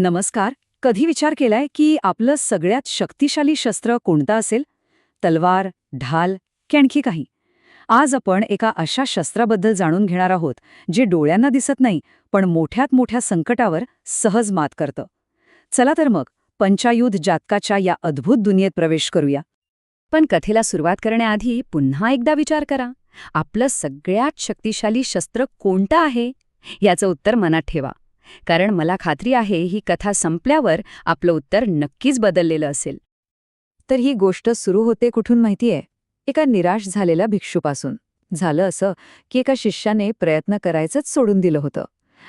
नमस्कार. कधी विचार केलाय की आपलं सगळ्यात शक्तिशाली शस्त्र कोणतं असेल? तलवार ढाल की आणखी काही? आज आपण एका अशा शस्त्राबद्दल जाणून घेणार आहोत जे डोळ्यांना दिसत नाही पण मोठ्यात मोठ्या संकटावर सहज मात करतं. चला तर मग पंचायुध जातकाच्या या अद्भुत दुनियेत प्रवेश करूया. पण कथेला सुरुवात करण्याआधी पुन्हा एकदा विचार करा. आपलं सगळ्यात शक्तिशाली शस्त्र कोणतं आहे? याचं उत्तर मनात ठेवा. कारण मला खात्री आहे ही कथा संपल्यावर आपलं उत्तर नक्कीच बदललेलं असेल. तर ही गोष्ट सुरू होते कुठून माहितीये? एका निराश झालेल्या भिक्षूपासून. झालं असं की एका शिष्याने प्रयत्न करायचंच सोडून दिलं होतं.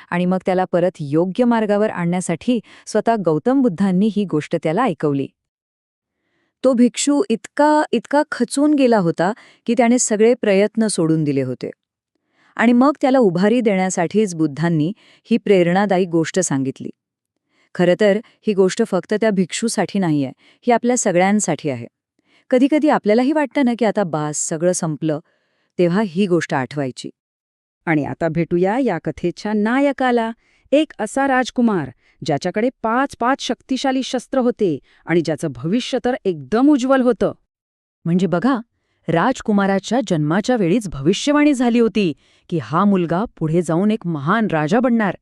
आणि मग त्याला परत योग्य मार्गावर आणण्यासाठी स्वतः गौतम बुद्धांनी ही गोष्ट त्याला ऐकवली. तो भिक्षू इतका इतका खचून गेला होता की त्याने सगळे प्रयत्न सोडून दिले होते. आणि मग त्याला उभारी देण्यासाठीच बुद्धांनी ही प्रेरणादायी गोष्ट सांगितली. खरं तर ही गोष्ट फक्त त्या भिक्षूसाठी नाही आहे ही आपल्या सगळ्यांसाठी आहे. कधीकधी आपल्यालाही वाटतं ना की आता बास सगळं संपलं तेव्हा ही गोष्ट आठवायची. आणि आता भेटूया या कथेच्या नायकाला एक असा राजकुमार ज्याच्याकडे पाच पाच शक्तिशाली शस्त्र होते आणि ज्याचं भविष्य तर एकदम उज्ज्वल होतं. म्हणजे बघा राजकुमाराच्या जन्माच्या वेळीच भविष्यवाणी झाली होती की हा मुलगा पुढे जाऊन एक महान राजा बनणार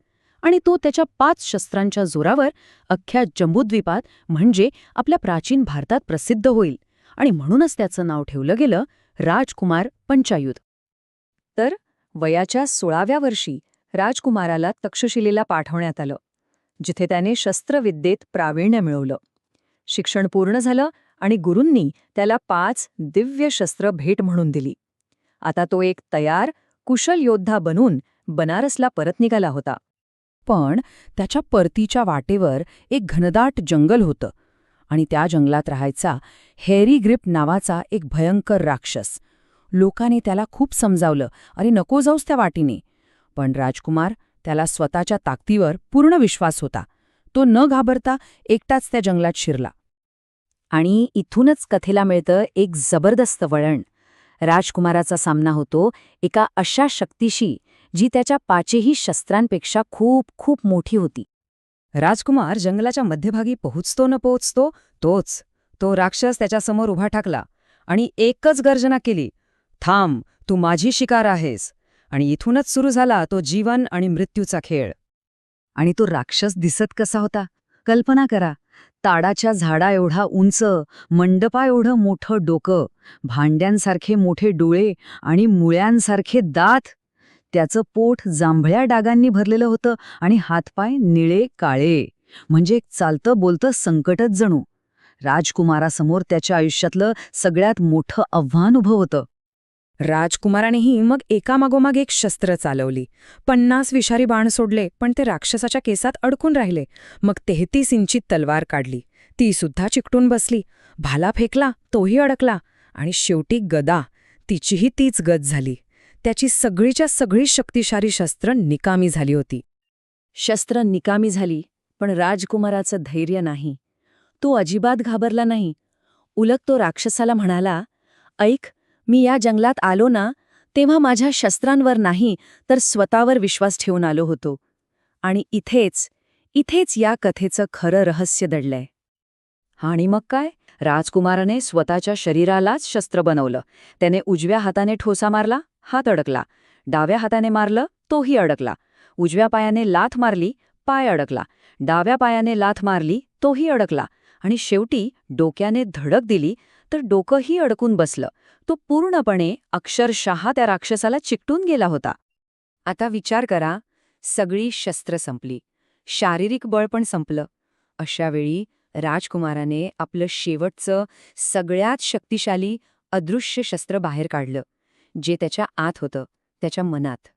आणि तो त्याच्या पाच शस्त्रांच्या जोरावर अख्ख्या जम्बूद्वीपात म्हणजे आपल्या प्राचीन भारतात प्रसिद्ध होईल आणि म्हणूनच त्याचं नाव ठेवलं गेलं राजकुमार पंचायुत तर वयाच्या सोळाव्या वर्षी राजकुमाराला तक्षशिलेला पाठवण्यात आलं जिथे त्याने शस्त्रविद्येत प्रावीण्य मिळवलं. शिक्षण पूर्ण झालं आणि गुरूंनी त्याला पाच दिव्य शस्त्र भेट म्हणून दिली. आता तो एक तयार कुशल योद्धा बनून बनारसला परत निघाला होता. पण त्याच्या परतीच्या वाटेवर एक घनदाट जंगल होतं आणि त्या जंगलात राहायचा हेरी ग्रिप नावाचा एक भयंकर राक्षस. लोकांनी त्याला खूप समजावलं अरे नको जाऊस त्या वाटीने. पण राजकुमार त्याला स्वतःच्या ताकदीवर पूर्ण विश्वास होता. तो न घाबरता एकटाच त्या जंगलात शिरला. आणि इथूनच कथेला मिळतं एक जबरदस्त वळण. राजकुमाराचा सामना होतो एका अशा शक्तीशी जी त्याच्या पाचेही शस्त्रांपेक्षा खूप खूप मोठी होती. राजकुमार जंगलाच्या मध्यभागी पोहोचतो न पोहोचतो तोच तो राक्षस त्याच्यासमोर उभा ठाकला आणि एकच गर्जना केली. थांब तू माझी शिकार आहेस. आणि इथूनच सुरू झाला तो जीवन आणि मृत्यूचा खेळ. आणि तो राक्षस दिसत कसा होता? कल्पना करा ताडाच्या झाडा एवढा उंच मंडपा एवढं मोठं डोकं भांड्यांसारखे मोठे डोळे आणि मुळ्यांसारखे दात. त्याचं पोट जांभळ्या डागांनी भरलेलं होतं आणि हातपाय निळे काळे. म्हणजे एक चालतं बोलतं संकटच जणू. राजकुमारासमोर त्याच्या आयुष्यातलं सगळ्यात मोठं आव्हान उभं होतं. राजकुमारानेही मग एकामागोमाग एक शस्त्र चालवली. पन्नास विषारी बाण सोडले पण ते राक्षसाच्या केसात अडकून राहिले. मग तेहतीस इंची तलवार काढली. ती सुद्धा चिकटून बसली. भाला फेकला तोही अडकला. आणि शेवटी गदा. तिचीही तीच गत झाली. त्याची सगळीच्या सगळी शक्तिशाली शस्त्र निकामी झाली होती. शस्त्र निकामी झाली पण राजकुमाराचं धैर्य नाही. तो अजिबात घाबरला नाही. उलट तो राक्षसाला म्हणाला ऐक मी या जंगलात आलो ना तेव्हा माझ्या शस्त्रांवर नाही तर स्वतःवर विश्वास ठेवून आलो होतो. आणि इथेच इथेच या कथेचं खरं रहस्य दडलंय. आणि मग काय? राजकुमाराने स्वतःच्या शरीरालाच शस्त्र बनवलं. त्याने उजव्या हाताने ठोसा मारला हात अडकला. डाव्या हाताने मारलं तोही अडकला. उजव्या पायाने लाथ मारली पाय अडकला. डाव्या पायाने लाथ मारली तोही अडकला. आणि शेवटी डोक्याने धडक दिली तर डोकंही अडकून बसलं. तो पूर्णपणे अक्षरशः त्या राक्षसाला चिकटून गेला होता. आता विचार करा सगळी शस्त्र संपली. शारीरिक बळ पण संपलं. अशावेळी राजकुमाराने आपलं शेवटचं सगळ्यात शक्तिशाली अदृश्य शस्त्र बाहेर काढलं जे त्याच्या आत होतं त्याच्या मनात.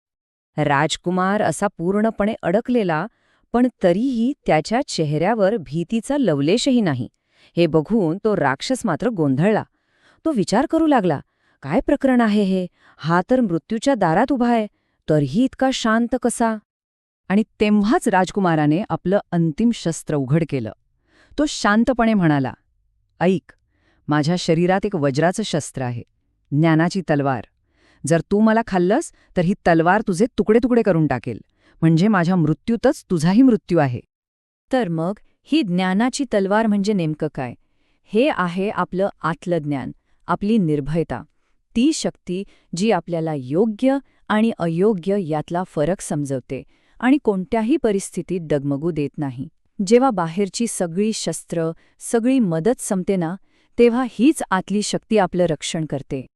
राजकुमार असा पूर्णपणे अडकलेला पण तरीही त्याच्या चेहऱ्यावर भीतीचा लवलेशही नाही. हे बघून तो राक्षस मात्र गोंधळला. तो विचार करू लागला काय प्रकरण आहे हे? हा तर मृत्यूच्या दारात उभा आहे. तरीही इतका शांत कसा? आणि तेव्हाच राजकुमाराने आपलं अंतिम शस्त्र उघड केलं. तो शांतपणे म्हणाला ऐक माझ्या शरीरात एक वज्राचं शस्त्र आहे. ज्ञानाची तलवार. जर तू मला खाल्लंस तर ही तलवार तुझे तुकडे तुकडे करून टाकेल. म्हणजे माझ्या मृत्यूतच तुझाही मृत्यू आहे. तर मग ही ज्ञानाची तलवार म्हणजे नेमकं काय? हे आहे आपलं आतलं ज्ञान आपली निर्भयता. ती शक्ती जी आपल्याला योग्य आणि अयोग्य यातला फरक समजवते आणि कोणत्याही परिस्थितीत डगमगू देत नाही. जेव्हा बाहेरची सगळी शस्त्र सगळी मदत संपते ना तेव्हा हीच आतली शक्ती आपलं रक्षण करते.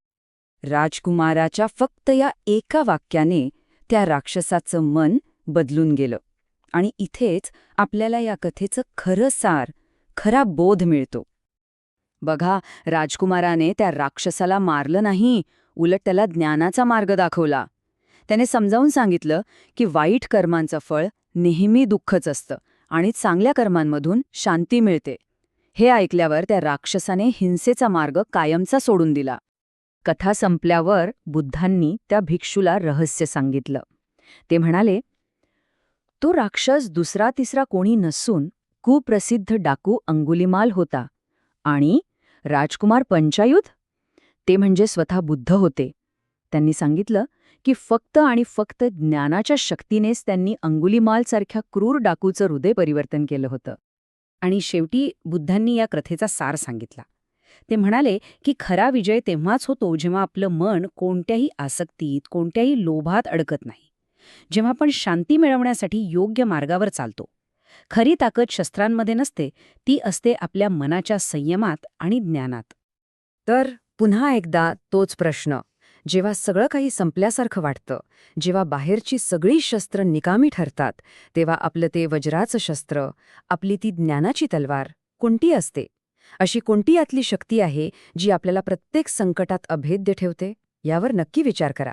राजकुमाराच्या फक्त या एका वाक्याने त्या राक्षसाचं मन बदलून गेलं. आणि इथेच आपल्याला या कथेचं खरं सार खरा बोध मिळतो. बघा राजकुमाराने त्या राक्षसाला मारलं नाही उलट त्याला ज्ञानाचा मार्ग दाखवला. त्याने समजावून सांगितलं की वाईट कर्मांचं फळ नेहमी दुःखच असतं आणि चांगल्या कर्मांमधून शांती मिळते. हे ऐकल्यावर त्या राक्षसाने हिंसेचा मार्ग कायमचा सोडून दिला. कथा संपल्यावर बुद्धांनी त्या भिक्षूला रहस्य सांगितलं. ते म्हणाले तो राक्षस दुसरा तिसरा कोणी नसून कुप्रसिद्ध डाकू अंगुलिमाल होता. आणि राजकुमार पंचायुत ते म्हणजे स्वतः बुद्ध होते. त्यांनी सांगितलं की फक्त आणि फक्त ज्ञानाच्या शक्तीनेच त्यांनी अंगुलिमालसारख्या क्रूर डाकूचं हृदय परिवर्तन केलं होतं. आणि शेवटी बुद्धांनी या कथेचा सार सांगितला. ते म्हणाले की खरा विजय तेव्हाच होतो जेव्हा आपलं मन कोणत्याही आसक्तीत कोणत्याही लोभात अडकत नाही. जेव्हा आपण शांती मिळवण्यासाठी योग्य मार्गावर चालतो. खरी ताकद शस्त्रांमध्ये नसते ती असते आपल्या मनाच्या संयमात आणि ज्ञानात. तर पुन्हा एकदा तोच प्रश्न. जेव्हा सगळं काही संपल्यासारखं वाटतं जेव्हा बाहेरची सगळी शस्त्र निकामी ठरतात तेव्हा आपलं ते वज्राचं शस्त्र आपली ती ज्ञानाची तलवार कोणती असते? अशी कोणती यातली शक्ती आहे जी आपल्याला प्रत्येक संकटात अभेद्य ठेवते? यावर नक्की विचार करा.